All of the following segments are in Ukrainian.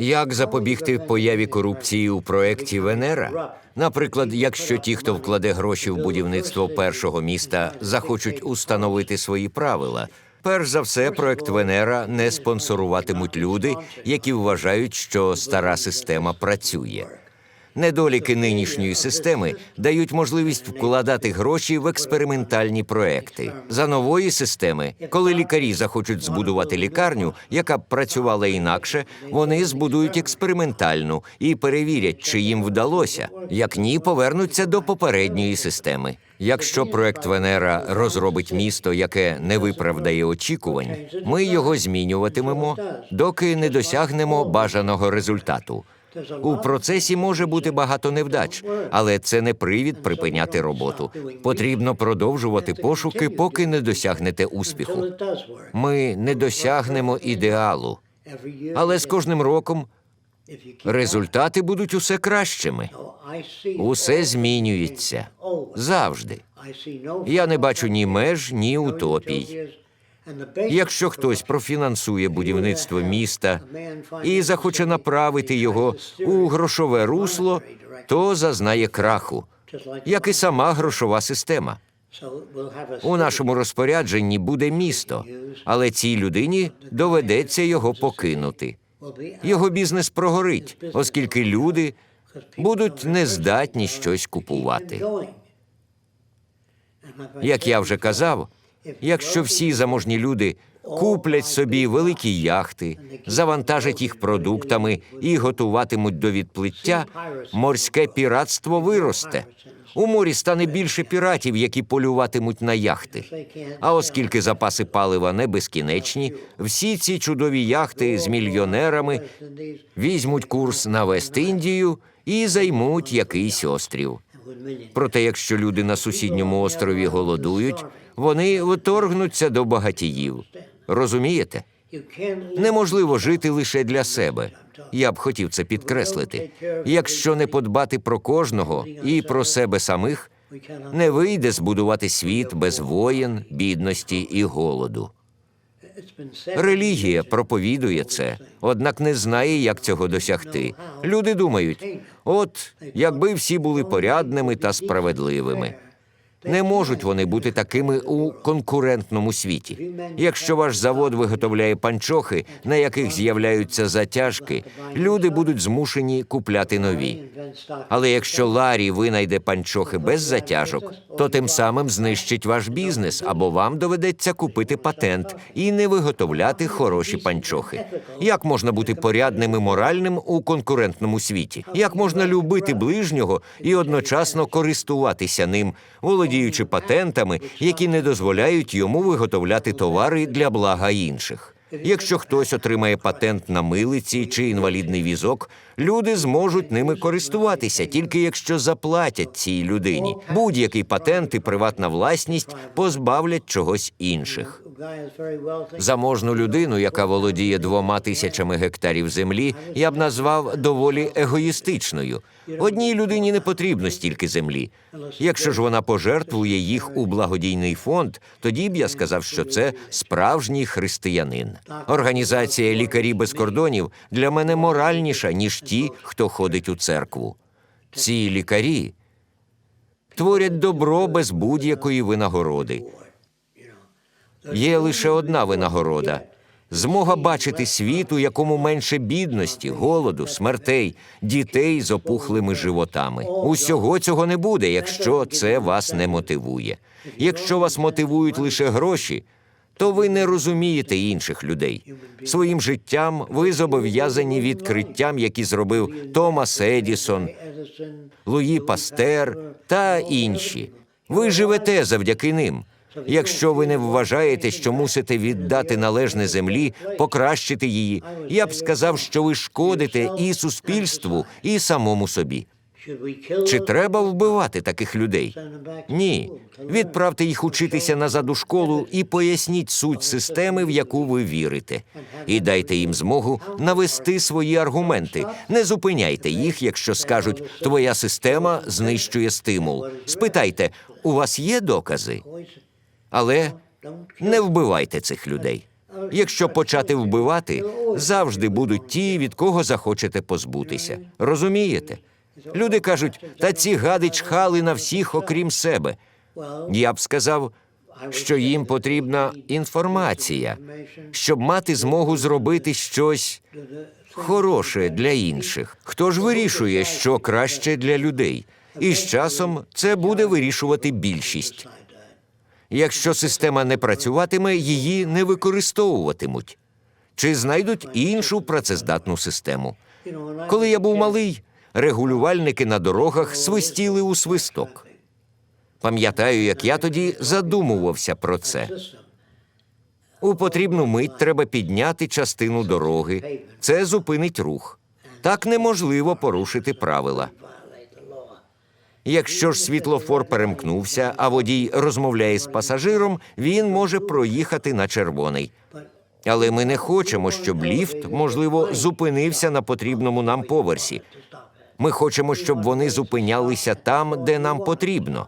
Як запобігти появі корупції у проєкті Венера? Наприклад, якщо ті, хто вкладе гроші в будівництво першого міста, захочуть установити свої правила. Перш за все, проект Венера не спонсоруватимуть люди, які вважають, що стара система працює. Недоліки нинішньої системи дають можливість вкладати гроші в експериментальні проекти. За нової системи, коли лікарі захочуть збудувати лікарню, яка б працювала інакше, вони збудують експериментальну і перевірять, чи їм вдалося. Як ні, повернуться до попередньої системи. Якщо проект Венера розробить місто, яке не виправдає очікувань, ми його змінюватимемо, доки не досягнемо бажаного результату. У процесі може бути багато невдач, але це не привід припиняти роботу. Потрібно продовжувати пошуки, поки не досягнете успіху. Ми не досягнемо ідеалу, але з кожним роком результати будуть усе кращими. Усе змінюється завжди. Я не бачу ні меж, ні утопій. Якщо хтось профінансує будівництво міста і захоче направити його у грошове русло, то зазнає краху, як і сама грошова система. У нашому розпорядженні буде місто, але цій людині доведеться його покинути. Його бізнес прогорить, оскільки люди будуть нездатні щось купувати. Як я вже казав, якщо всі заможні люди куплять собі великі яхти, завантажать їх продуктами і готуватимуть до відплиття, морське піратство виросте. У морі стане більше піратів, які полюватимуть на яхти. А оскільки запаси палива не безкінечні, всі ці чудові яхти з мільйонерами візьмуть курс на Вест-Індію і займуть якийсь острів. Проте, якщо люди на сусідньому острові голодують, вони вторгнуться до багатіїв. Розумієте? Неможливо жити лише для себе. Я б хотів це підкреслити. Якщо не подбати про кожного і про себе самих, не вийде збудувати світ без воєн, бідності і голоду. Релігія проповідує це, однак не знає, як цього досягти. Люди думають: от якби всі були порядними та справедливими. Не можуть вони бути такими у конкурентному світі. Якщо ваш завод виготовляє панчохи, на яких з'являються затяжки, люди будуть змушені купляти нові. Але якщо Ларі винайде панчохи без затяжок, то тим самим знищить ваш бізнес, або вам доведеться купити патент і не виготовляти хороші панчохи. Як можна бути порядним і моральним у конкурентному світі? Як можна любити ближнього і одночасно користуватися ним, володіючи патентами, які не дозволяють йому виготовляти товари для блага інших? Якщо хтось отримає патент на милиці чи інвалідний візок, люди зможуть ними користуватися тільки якщо заплатять цій людині. Будь-який патент і приватна власність позбавлять чогось інших. Заможну людину, яка володіє двома тисячами гектарів землі, я б назвав доволі егоїстичною. Одній людині не потрібно стільки землі. Якщо ж вона пожертвує їх у благодійний фонд, тоді б я сказав, що це справжній християнин. Організація Лікарі без кордонів для мене моральніша, ніж ті, хто ходить у церкву. Ці лікарі творять добро без будь-якої винагороди. Є лише одна винагорода змога бачити світ, у якому менше бідності, голоду, смертей, дітей з опухлими животами. Усього цього не буде, якщо це вас не мотивує. Якщо вас мотивують лише гроші, то ви не розумієте інших людей. Своїм життям ви зобов'язані відкриттям, які зробив Томас Едісон, Луї Пастер та інші. Ви живете завдяки ним. Якщо ви не вважаєте, що мусите віддати належне землі, покращити її, я б сказав, що ви шкодите і суспільству, і самому собі. Чи треба вбивати таких людей? Ні. Відправте їх учитися назад у школу і поясніть суть системи, в яку ви вірите, і дайте їм змогу навести свої аргументи. Не зупиняйте їх, якщо скажуть, твоя система знищує стимул. Спитайте, у вас є докази? Але не вбивайте цих людей. Якщо почати вбивати, завжди будуть ті, від кого захочете позбутися. Розумієте? Люди кажуть, та ці гади чхали на всіх, окрім себе. Я б сказав, що їм потрібна інформація, щоб мати змогу зробити щось хороше для інших. Хто ж вирішує, що краще для людей? І з часом це буде вирішувати більшість. Якщо система не працюватиме, її не використовуватимуть. Чи знайдуть іншу працездатну систему? Коли я був малий, регулювальники на дорогах свистіли у свисток. Пам'ятаю, як я тоді задумувався про це. У потрібну мить треба підняти частину дороги. Це зупинить рух. Так неможливо порушити правила. Якщо ж світлофор перемкнувся, а водій розмовляє з пасажиром, він може проїхати на червоний. Але ми не хочемо, щоб ліфт, можливо, зупинився на потрібному нам поверсі. Ми хочемо, щоб вони зупинялися там, де нам потрібно.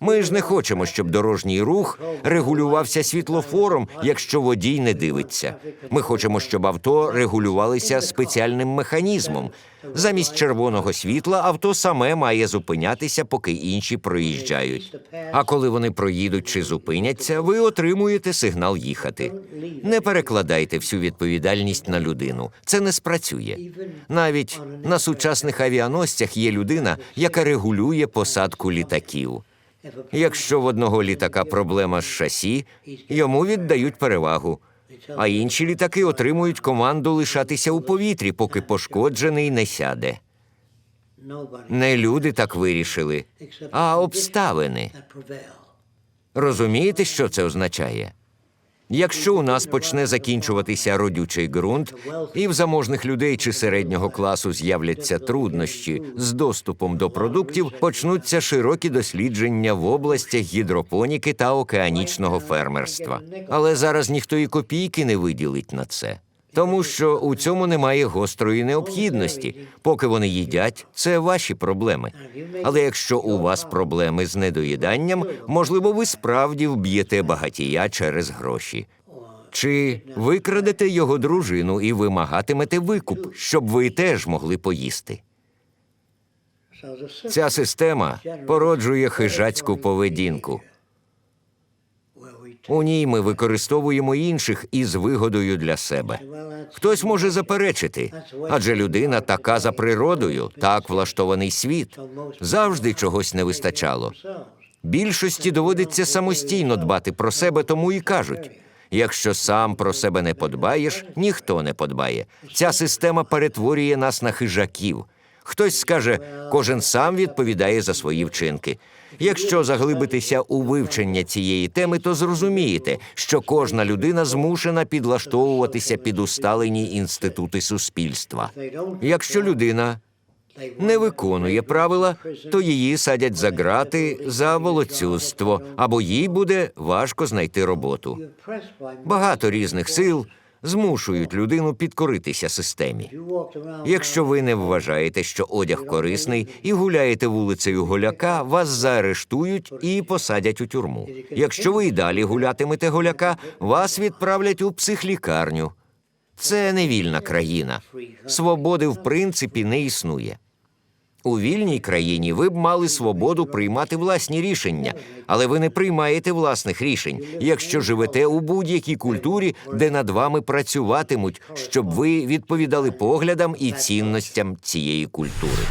Ми ж не хочемо, щоб дорожній рух регулювався світлофором, якщо водій не дивиться. Ми хочемо, щоб авто регулювалися спеціальним механізмом. Замість червоного світла авто саме має зупинятися, поки інші проїжджають. А коли вони проїдуть чи зупиняться, ви отримуєте сигнал їхати. Не перекладайте всю відповідальність на людину. Це не спрацює. Навіть на сучасних авіаносцях є людина, яка регулює посадку літаків. Якщо в одного літака проблема з шасі, йому віддають перевагу. А інші літаки отримують команду лишатися у повітрі, поки пошкоджений не сяде. Не люди так вирішили, а обставини. Розумієте, що це означає? Якщо у нас почне закінчуватися родючий ґрунт, і в заможних людей чи середнього класу з'являться труднощі з доступом до продуктів, почнуться широкі дослідження в областях гідропоніки та океанічного фермерства. Але зараз ніхто і копійки не виділить на це. Тому що у цьому немає гострої необхідності. Поки вони їдять, це ваші проблеми. Але якщо у вас проблеми з недоїданням, можливо, ви справді вб'єте багатія через гроші. Чи викрадете його дружину і вимагатимете викуп, щоб ви теж могли поїсти? Ця система породжує хижацьку поведінку. У ній ми використовуємо інших із вигодою для себе. Хтось може заперечити, адже людина така за природою, так влаштований світ. Завжди чогось не вистачало. Більшості доводиться самостійно дбати про себе, тому і кажуть: якщо сам про себе не подбаєш, ніхто не подбає. Ця система перетворює нас на хижаків. Хтось скаже, кожен сам відповідає за свої вчинки. Якщо заглибитися у вивчення цієї теми, то зрозумієте, що кожна людина змушена підлаштовуватися під усталені інститути суспільства. Якщо людина не виконує правила, то її садять за грати за волоцюзство, або їй буде важко знайти роботу. Багато різних сил змушують людину підкоритися системі. Якщо ви не вважаєте, що одяг корисний і гуляєте вулицею голяка, вас заарештують і посадять у тюрму. Якщо ви й далі гулятимете голяка, вас відправлять у психлікарню. Це не вільна країна. Свободи в принципі не існує. У вільній країні ви б мали свободу приймати власні рішення, але ви не приймаєте власних рішень, якщо живете у будь-якій культурі, де над вами працюватимуть, щоб ви відповідали поглядам і цінностям цієї культури.